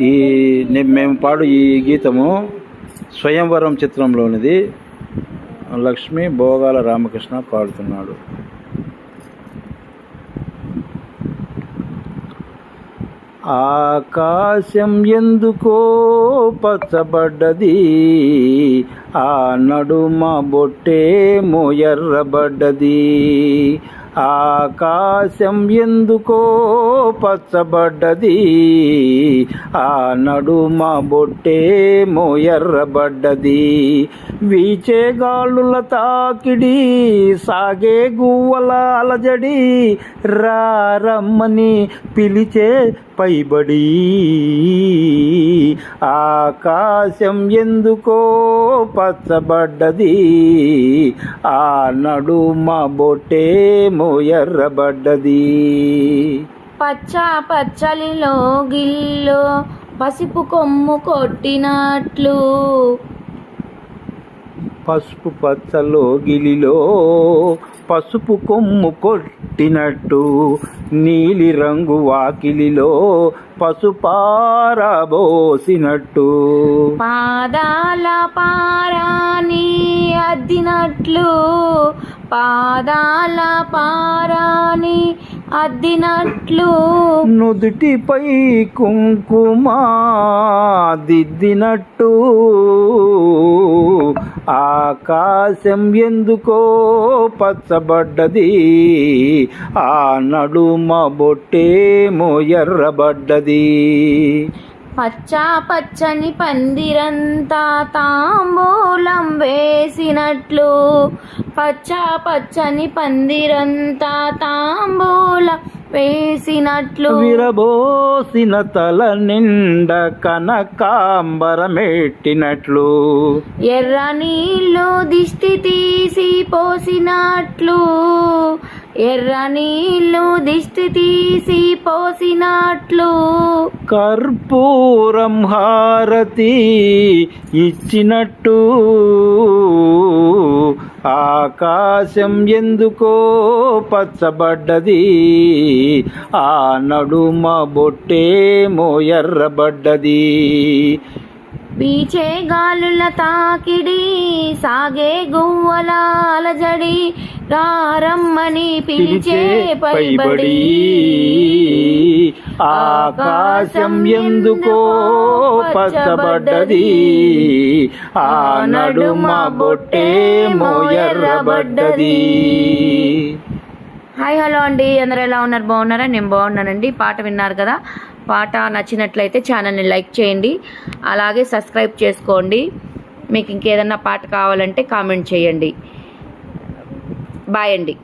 ఈ మేము పాడు ఈ గీతము స్వయంవరం చిత్రంలోనిది. లక్ష్మి భోగాల రామకృష్ణ పాడుతున్నాడు. ఆకాశం ఎందుకో పచ్చబడ్డది ఆ నడుమ బొట్టేమో ఎర్రబడ్డది ఆకాశం ఎందుకో పచ్చబడ్డది ఆ నడుమ బొట్టేమో ఎర్రబడ్డది వీచే గాలుల తాకిడి సాగే గువ్వల అలజడి రమ్మని పిలిచే పైబడి. ఆకాశం ఎందుకో పచ్చబడ్డది ఆ నడుమ బొట్టేమో ఎర్రబడ్డది పచ్చ పచ్చలిలో గిల్లో పసుపు కొమ్ము కొట్టినట్లు. పసుపు పచ్చలో గిలిలో పసుపు కొమ్ము కొట్టినట్టు. నీలి రంగు వాకిలిలో పసుపారబోసినట్టు. పాదాల పారాని అద్దినట్లు. పాదాల పారాని అద్దినట్లు నుదుటిపై కుంకుమ దిద్దినట్టు ఆకాశం ఎందుకో పచ్చబడ్డది ఆ నడుమ బొట్టేమో ఎర్రబడ్డది. పచ్చ పచ్చని పందిరంతా తాంబూలం వేసినట్లు. పచ్చ పచ్చని పందిరంతా తాంబూలం వేసినట్లు. విరబోసిన తల నిండ కనకాంబరమెట్టినట్లు. ఎర్ర నీళ్ళు దిష్టి తీసి పోసినట్లు. ఎర్ర నీళ్ళు దిష్టి తీసి పోసినట్లు. కర్పూరం హారతి ఇచ్చినట్టు. ఆకాశం ఎందుకో పచ్చబడ్డది. ఆ నడుమ బొట్టేమో ఎర్రబడ్డది. పీచే గాలుల తాకిడి సాగే గువ్వల అలజడి రారమ్మని పిలిచే పైబడి. ఆకాశం ఎందుకో పచ్చబడ్డది ఆ నడుమ బొట్టే మోయర్రబడ్డది. హాయ్ హలో అండి. అందరూ ఎలా ఉన్నారు? బాగున్నారా? నేను బాగున్నానండి. పాట విన్నారు కదా? పాట నచ్చినట్లయితే ఛానల్ని లైక్ చేయండి. అలాగే సబ్స్క్రైబ్ చేసుకోండి. మీకు ఇంకేదన్నా పాట కావాలంటే కామెంట్ చేయండి. బాయ్ అండి.